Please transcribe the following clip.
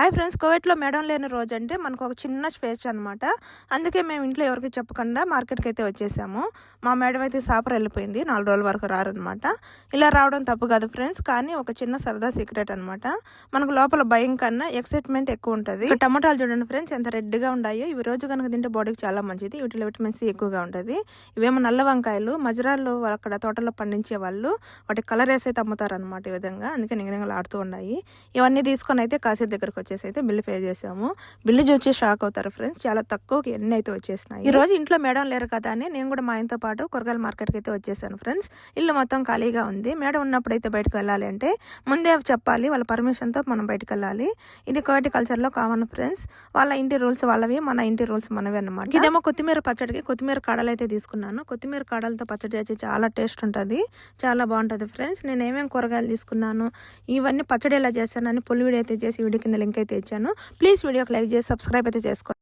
Hi friends కోవిడ్లో madam లేని రోజు అంటే మనకు ఒక చిన్న స్పేస్ అనమాట అందుకే మేము ఇంట్లో ఎవరికి చెప్పకుండా మార్కెట్కి అయితే వచ్చేసాము. మా మేడం అయితే సాపర్ వెళ్ళిపోయింది నాలుగు రోజుల వరకు రారనమాట ఇలా రావడం తప్పు కాదు ఫ్రెండ్స్ కానీ ఒక చిన్న సరదా సీక్రెట్ అనమాట మనకు లోపల భయం కన్నా ఎక్సైట్మెంట్ ఎక్కువ ఉంటుంది. టమాటాలు చూడండి ఫ్రెండ్స్ ఎంత రెడ్గా ఉన్నాయో ఇవి రోజు కనుక తింటే బాడీకి చాలా మంచిది వీటిలో విటమిన్ సి ఎక్కువగా ఉంటుంది. ఇవేమో నల్ల వంకాయలు మజరాల్లో అక్కడ తోటలో పండించే వాళ్ళు వాటి కలర్ వేసి అయితే అమ్ముతారు అనమాట ఈ విధంగా. అందుకే నిగనిగలు ఆడుతూ ఉన్నాయి ఇవన్నీ తీసుకొని అయితే కాసేపు దగ్గరకు వచ్చేసి అయితే బిల్లు పే చేసాము బిల్లు చూసి షాక్ అవుతారు ఫ్రెండ్స్ చాలా తక్కువకి ఎన్ని అయితే వచ్చేసినాయి. ఈ రోజు ఇంట్లో మేడం లేరు కదా అని నేను కూడా మా ఆయనతో పాటు కూరగాయల మార్కెట్కి అయితే వచ్చేసాను ఫ్రెండ్స్ ఇల్లు మొత్తం ఖాళీగా ఉంది. మేడం ఉన్నప్పుడు అయితే బయటకు వెళ్ళాలి అంటే ముందే చెప్పాలి. వాళ్ళ పర్మిషన్తో మనం బయటకు వెళ్ళాలి. ఇది కోటి కల్చర్లో కామన్ ఫ్రెండ్స్ వాళ్ళ ఇంటి రూల్స్ వాళ్ళవి మన ఇంటి రూల్స్ మనవి అన్నమాట. ఇదేమో కొత్తిమీర పచ్చడికి కొత్తిమీర కాడలు అయితే తీసుకున్నాను. కొత్తిమీర కాడలతో పచ్చడి చేసి చాలా టేస్ట్ ఉంటుంది. చాలా బాగుంటుంది ఫ్రెండ్స్ నేను ఏమేమి కూరగాయలు తీసుకున్నాను ఇవన్నీ పచ్చడి ఎలా చేశానని పులి వీడియో అయితే చేసి వీడియో కింద లింక్ అయితే ఇచ్చాను ప్లీజ్ వీడియోకి లైక్ చేసి సబ్స్క్రైబ్ అయితే చేసుకోండి.